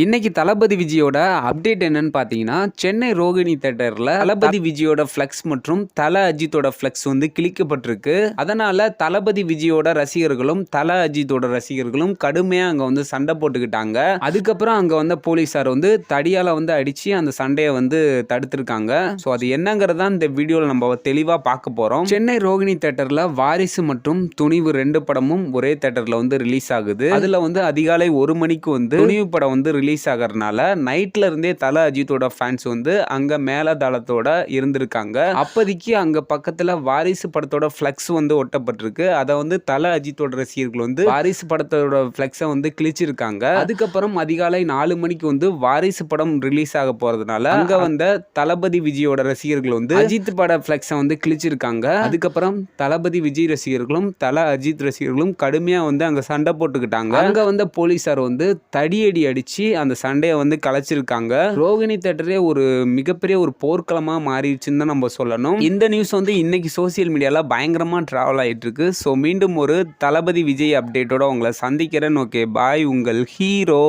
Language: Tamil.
இன்னைக்கு தளபதி விஜயோட அப்டேட் என்னன்னு பார்த்தீங்கன்னா சென்னை ரோகிணி தேட்டரில் தளபதி விஜயோட ஃப்ளெக்ஸ் மற்றும் தல அஜித்தோட ஃப்ளெக்ஸ் வந்து கிழிக்கப்பட்டிருக்கு. அதனால தளபதி விஜயோட ரசிகர்களும் தல அஜித்தோட ரசிகர்களும் கடுமையாக அங்கே வந்து சண்டை போட்டுக்கிட்டாங்க. அதுக்கப்புறம் அங்கே வந்த போலீஸார் வந்து தடியால் வந்து அடித்து அந்த சண்டையை வந்து தடுத்திருக்காங்க. ஸோ அது என்னங்கிறதா இந்த வீடியோவில் நம்ம தெளிவாக பார்க்க போகிறோம் சென்னை ரோகிணி தேட்டரில் வாரிசு மற்றும் துணிவு ரெண்டு படமும் ஒரே தேட்டரில் வந்து ரிலீஸ் ஆகுது. அதில் வந்து அதிகாலை ஒரு மணிக்கு வந்து துணிவு படம் வந்து ரிலீஸ் ஆகிறதுனால நைட்ல இருந்தே தல அஜித்தோட ஃபேன்ஸ் வந்து அங்க மேலதளத்தோட இருந்திருக்காங்க. அப்போதைக்கு அங்க பக்கத்துல வாரிசு படத்தோட ஃப்ளெக்ஸ் வந்து ஒட்டப்பட்டிருக்கு. அதை வந்து தல அஜித்தோட ரசிகர்கள் வந்து வாரிசு படத்தோட ஃப்ளெக்ஸை வந்து கிழிச்சிருக்காங்க. அதுக்கப்புறம் அதிகாலை நாலு மணிக்கு வந்து வாரிசு படம் ரிலீஸ் ஆக போறதுனால அங்க வந்த தளபதி விஜயோட ரசிகர்கள் வந்து அஜித் பட ஃப்ளெக்ஸை வந்து கிழிச்சிருக்காங்க. அதுக்கப்புறம் தளபதி விஜய் ரசிகர்களும் தல அஜித் ரசிகர்களும் கடுமையா வந்து அங்க சண்டை போட்டுக்கிட்டாங்க. அங்க வந்த போலீசார் வந்து தடியடி அடிச்சு அந்த சண்டையை வந்து கலைச்சிருக்காங்க. ரோகிணி தேட்டரே ஒரு மிகப்பெரிய ஒரு போர்க்களமா மாறிடுச்சுன்னு தான் நம்ம சொல்லணும். இந்த நியூஸ் வந்து இன்னைக்கு சோசியல் மீடியால பயங்கரமா டிராவல் ஆயிட்டு இருக்கு ஸோ மீண்டும் ஒரு தளபதி விஜய் அப்டேட்டோட உங்களை சந்திக்கிறேன். ஓகே பாய் உங்கள் ஹீரோ